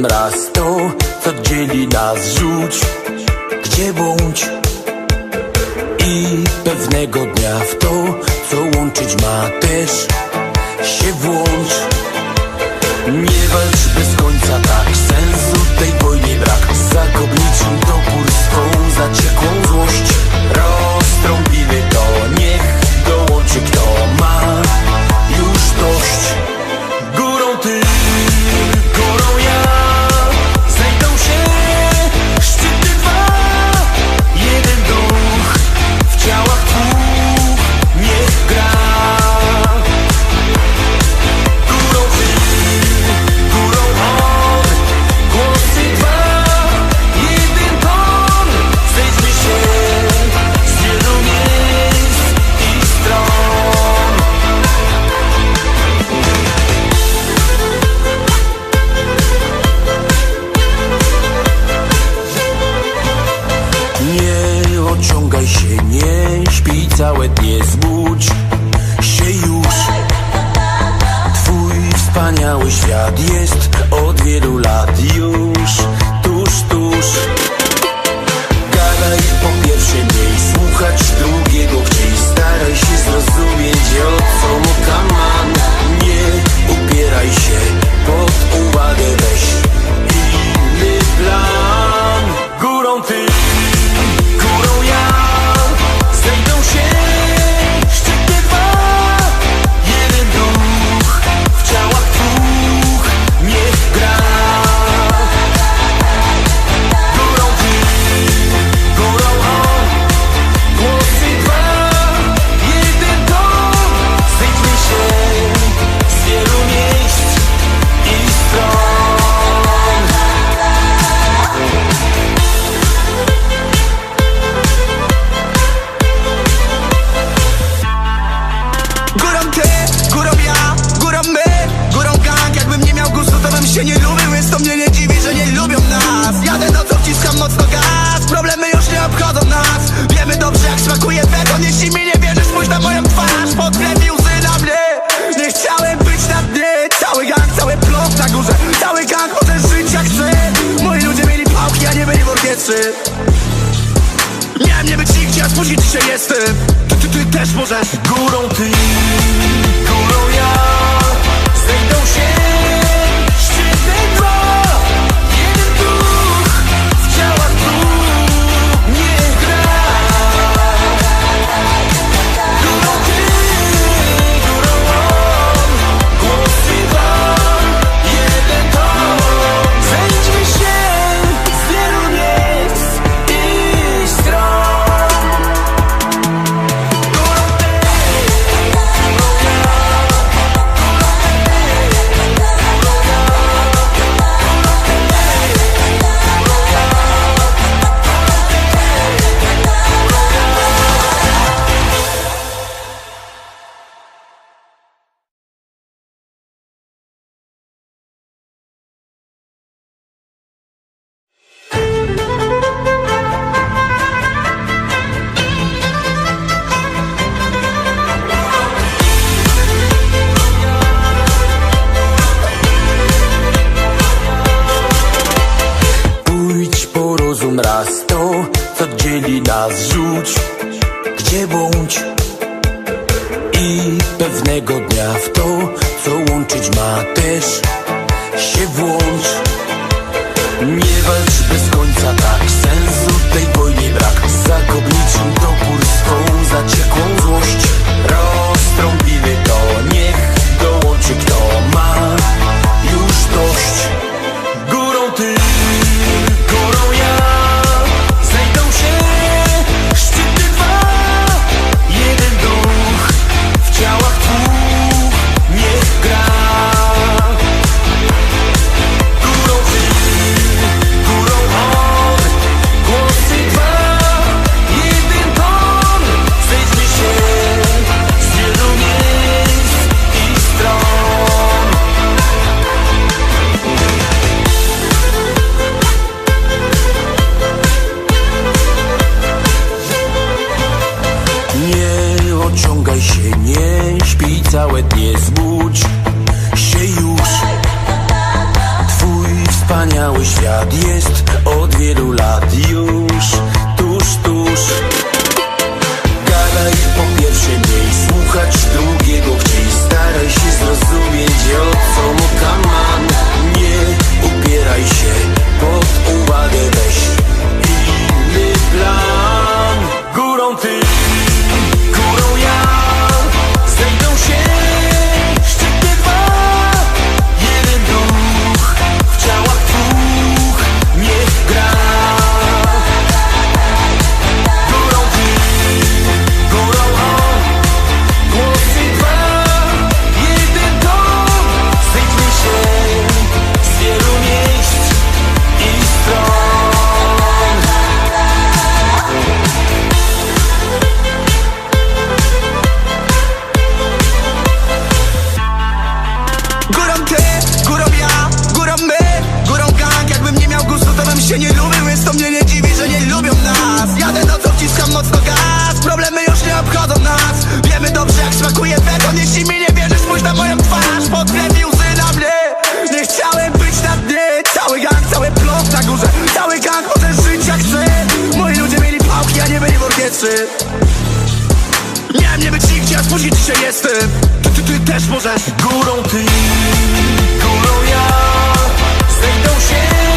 porozum raz to, co dzieli nas rzuć. Gdzie bądź? I pewnego dnia w to, co łączyć ma też się włącz wspaniały świat. Jest od wielu lat już tuż, tuż Górą ty, górą ja, górą my. Górą gang, jakbym nie miał gustu to bym się nie lubił Więc to mnie nie dziwi, że nie lubią nas. Jadę nocą, wciskam mocno gaz. Problemy już nie obchodzą nas. Wiemy dobrze jak smakuje beton Jeśli mi nie wierzysz, spójrz na moją twarz. Pod krew i łzy na mnie. Nie chciałem być na dnie. Cały gang, cały blok na górze. Cały gang może żyć jak chce Moi ludzie mieli pałki, a nie byli w orkiestrze. Miałem nie być nigdzie, a spóźnić dzisiaj jestem Ty, ty, też możesz. Górą ty, co dzieli nas rzuć. Gdzie bądź? I pewnego dnia w to, co łączyć ma też się włącz. Nie walcz bez końca tak, sensu tej wojnie brak. Zakop niczym topór jesty Miałem nie być nigdzie, a spóźnić się jestem. Ty, ty, ty też możesz. Górą ty, górą ja. Znajdą się